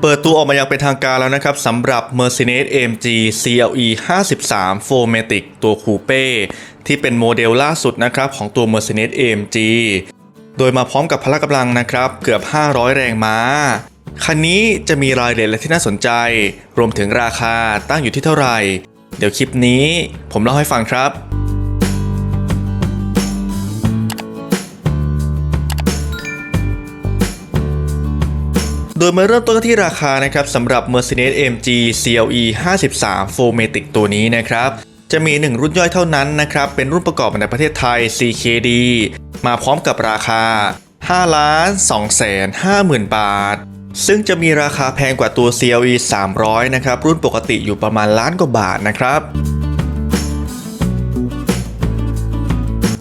เปิดตัวออกมาอย่างเป็นทางการแล้วนะครับสำหรับ Mercedes AMG CLE 53 4matic ตัวคูเป้ที่เป็นโมเดลล่าสุดนะครับของตัว Mercedes AMG โดยมาพร้อมกับพละกำลังนะครับเกือบ 500 แรงม้า คันนี้จะมีรายละเอียดและที่น่าสนใจ รวมถึงราคาตั้งอยู่ที่เท่าไหร่ เดี๋ยวคลิปนี้ผมเล่าให้ฟังครับ โดยมาเริ่มต้นที่ราคานะครับสำหรับ Mercedes AMG CLE 53 4matic ตัวนี้นะครับจะมี 1 รุ่นย่อยเท่านั้นนะครับ เป็นรุ่นประกอบในประเทศไทย CKD มาพร้อมกับราคา 5 ล้าน2แสน5หมื่นบาท ซึ่งจะมีราคาแพงกว่าตัว CLE 300 นะครับ รุ่นปกติอยู่ประมาณล้านกว่าบาทนะครับ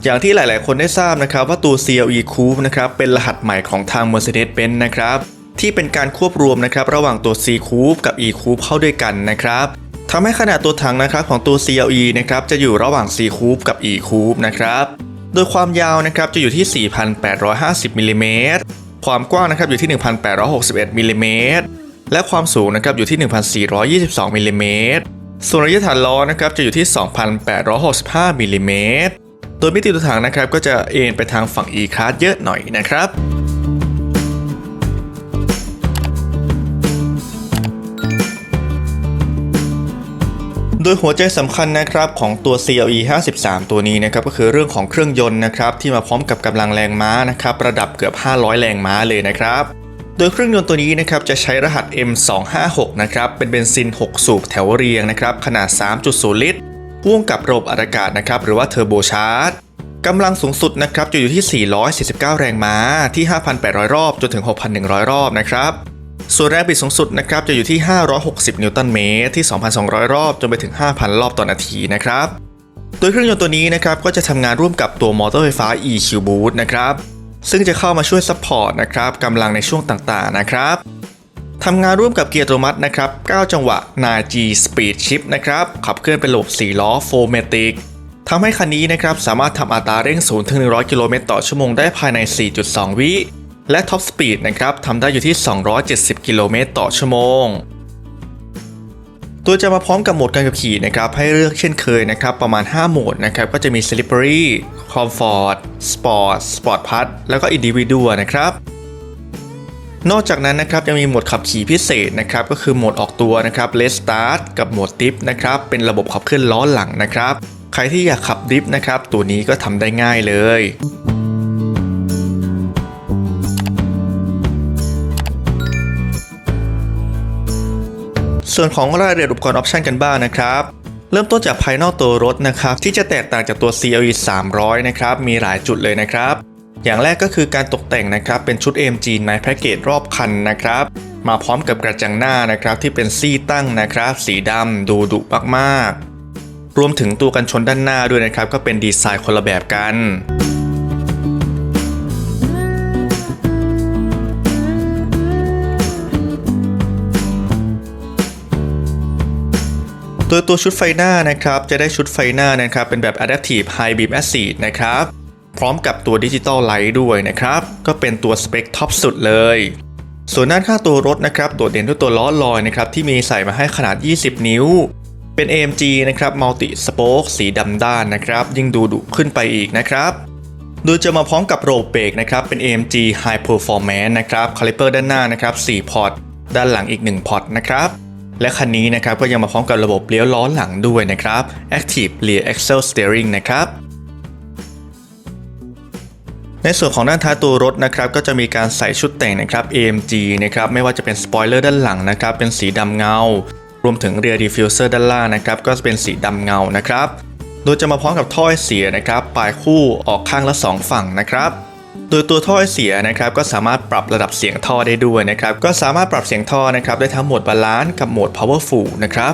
อย่างที่หลาย ๆ คนได้ทราบนะครับว่าตัว CLE Coupe นะครับเป็นรหัสใหม่ของทาง Mercedes-Benz นะครับ ที่เป็นการควบรวมนะครับระหว่างตัว C Coupe กับ E Coupe เข้าด้วยกันนะครับทำให้ขนาดตัวถังนะครับของตัว CLE นะครับจะอยู่ระหว่าง C Coupe กับ E Coupe นะครับโดยความยาวนะครับจะอยู่ที่ 4,850มิลลิเมตรความกว้างนะครับอยู่ที่ 1,861มิลลิเมตรและความสูงนะครับอยู่ที่ 1,422มิลลิเมตรส่วนระยะฐานล้อนะครับจะอยู่ที่ 2,865มิลลิเมตรโดยมิติตัวถังนะครับก็จะเอ็นไปทางฝั่ง E Class เยอะหน่อยนะครับ ยหัวใจสำคัญนะครับของตัว CLE 53 ตัวนี้นะครับก็คือเรื่องของเครื่องยนต์นะครับที่มาพร้อมกับกำลังแรงม้านะครับระดับเกือบ 500 แรงม้าเลยนะครับโดยเครื่องยนต์ตัวนี้นะครับจะใช้รหัส M256 นะครับเป็นเบนซิน 6 สูบแถวเรียงนะครับขนาด 3.0 ลิตร พ่วงกับระบบอัดอากาศนะครับหรือว่าเทอร์โบชาร์จกำลังสูงสุดนะครับจะอยู่ที่ 449 แรงม้าที่ 5,800 รอบจนถึง 6,100 รอบนะครับ ส่วนแรงบิดสูงสุดนะครับจะอยู่ที่ 560 นิวตันเมตรที่ 2,200 รอบจนไปถึง 5,000 รอบต่อนาทีนะครับโดยเครื่องยนต์ตัวนี้นะครับก็จะทำงานร่วมกับตัวมอเตอร์ไฟฟ้า EQ Boost นะครับซึ่งจะเข้ามาช่วยซัพพอร์ตนะครับกำลังในช่วงต่างๆนะครับทำงานร่วมกับเกียร์อัตโนมัตินะครับ 9 จังหวะ 9G Speed Shift นะครับ ขับเคลื่อนเป็นระบบ4ล้อ 4matic ทำให้คันนี้นะครับสามารถทำอัตราเร่ง0ถึง100 กิโลเมตรต่อชั่วโมงได้ภายใน 4.2 วิ และท็อปสปีดนะครับทำได้อยู่ที่ 270 กิโลเมตรต่อชั่วโมง ตัวจะมาพร้อมกับโหมดการขับขี่นะครับให้เลือกเช่นเคยนะครับประมาณ 5 โหมดนะครับก็จะมี Slippery Comfort Sport Sport Plus แล้วก็ Individual นะครับนอกจากนั้นนะครับยังมีโหมดขับขี่พิเศษนะครับก็คือโหมดออกตัวนะครับ let start กับโหมด Dip นะครับเป็นระบบขับเคลื่อนล้อหลังนะครับ ใครที่อยากขับดิฟนะครับตัวนี้ก็ทำได้ง่ายเลย ส่วนของรายละเอียดอุปกรณ์ออปชันกันบ้างนะครับเริ่มต้นจากภายนอกตัวรถนะครับที่จะแตกต่างจากตัว CLE 300 นะครับมีหลายจุดเลยนะครับ อย่างแรกก็คือการตกแต่งนะครับเป็นชุด AMG Night Package รอบคันนะครับ มาพร้อมกับกระจังหน้านะครับที่เป็นซี่ตั้งนะครับ สีดำดูดุมากๆ รวมถึงตัวกันชนด้านหน้าด้วยนะครับ ก็เป็นดีไซน์คนละแบบกัน โดยตัวชุดไฟหน้านะครับจะได้ชุดไฟหน้านะครับเป็นแบบ Adaptive High Beam Acid นะครับพร้อมกับตัวดิจิตอลไลท์ด้วยนะครับก็เป็นตัวสเปคท็อปสุดเลยส่วนด้านข้างตัวรถนะครับโดดเด่นด้วยตัวล้อลอยนะครับที่มีใส่มาให้ขนาด 20 นิ้ว เป็น AMG นะครับ Multi Spoke สีดำด้านนะครับ ยิ่งดูดุขึ้นไปอีกนะครับโดยจะมาพร้อมกับโรเบรกนะครับเป็น AMG High Performance นะครับคาลิเปอร์ด้านหน้านะครับ4พอร์ตด้านหลังอีก 1 พอร์ตนะครับ และคันนี้นะครับก็ยังมาพร้อมกับระบบเลี้ยวล้อหลังด้วยนะครับ Active Rear Axle Steering นะครับในส่วนของด้านท้ายตัวรถนะครับก็จะมีการใส่ชุดแต่งนะครับ AMG นะครับไม่ว่าจะเป็นสปอยเลอร์ด้านหลังนะครับเป็นสีดำเงา รวมถึงเรียร์ดิฟิวเซอร์ด้านล่างนะครับก็จะเป็นสีดำเงานะครับ โดยจะมาพร้อมกับท่อไอเสียนะครับปลายคู่ออกข้างละ 2 ฝั่งนะครับ โดยตัวท่อไอเสียนะครับก็สามารถปรับระดับเสียงท่อได้ด้วยนะครับก็สามารถปรับเสียงท่อนะครับได้ทั้งโหมดบาลานซ์กับโหมด powerful นะครับ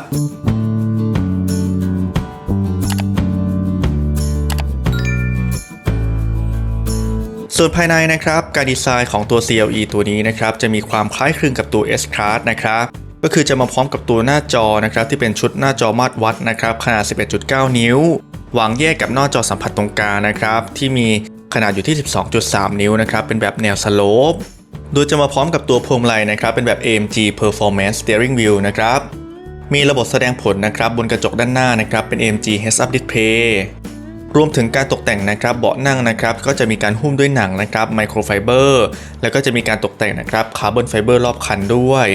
ส่วนภายในนะครับการดีไซน์ของตัว CLE ตัวนี้นะครับจะมีความคล้ายคลึงกับตัว S Class นะครับก็คือจะมาพร้อมกับตัวหน้าจอนะครับที่เป็นชุดหน้าจอมาตรวัดนะครับขนาด 11.9 นิ้ววางแยกกับหน้าจอสัมผัสตรงกลางนะครับที่มี ขนาดอยู่ที่ 12.3 นิ้วนะครับ เป็นแบบแนวสโลปโดยจะมาพร้อมกับตัวพวงมาลัยนะครับ เป็นแบบ AMG Performance Steering Wheel นะครับ มีระบบแสดงผลนะครับบนกระจกด้านหน้านะครับ เป็น AMG Heads Up Display รวมถึงการตกแต่งนะครับเบาะนั่งนะครับก็จะมีการหุ้มด้วยหนังนะครับไมโครไฟเบอร์แล้วก็จะมีการตกแต่งนะครับคาร์บอนไฟเบอร์รอบคันด้วย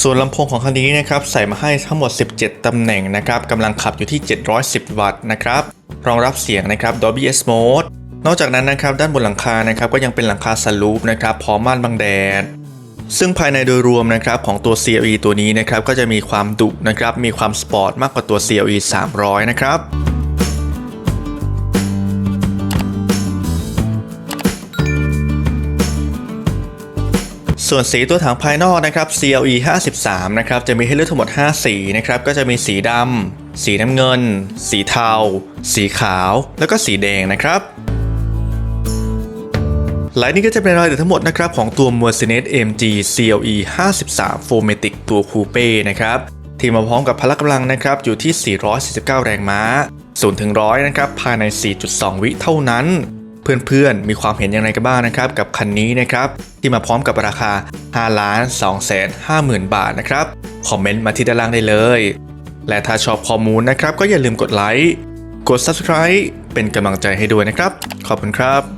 ส่วนลำโพงของคันนี้นะครับใส่มาให้ทั้งหมด 17 ตำแหน่งนะครับกำลังขับอยู่ที่ 710 วัตต์นะครับรองรับเสียงนะครับ Dolby S Mode นอกจากนั้นนะครับด้านบนหลังคานะครับก็ยังเป็นหลังคาสลูปนะครับพร้อมม่านบังแดดซึ่งภายในโดยรวมนะครับของตัว CLE ตัวนี้นะครับก็จะมีความดุนะครับมีความสปอร์ตมากกว่าตัว CLE 300 นะครับ ส่วนสีตัวถังภายนอกนะครับ CLE 53นะครับจะมีให้เลือกทั้งหมด 5 สีนะครับก็จะมีสีดำสีน้ำเงิน สีเทา สีขาว แล้วก็สีแดงนะครับและนี่ก็จะเป็นรายละเอียดทั้งหมดนะครับของตัว Mercedes AMG CLE 53 4matic ตัวคูเป้นะครับที่มาพร้อมกับพละกำลังนะครับอยู่ที่ 449 แรงม้า0ถึง100นะครับภายใน 4.2 วิเท่านั้น เพื่อนๆ มีความเห็นอย่างไรกันบ้างนะครับ กับคันนี้นะครับที่มาพร้อมกับราคา 5 ล้าน2แสน5หมื่นบาทนะครับ คอมเมนต์มาที่ด้านล่างได้เลย และถ้าชอบข้อมูลนะครับ ก็อย่าลืมกดไลค์ กด Subscribe เป็นกำลังใจให้ด้วยนะครับ ขอบคุณครับ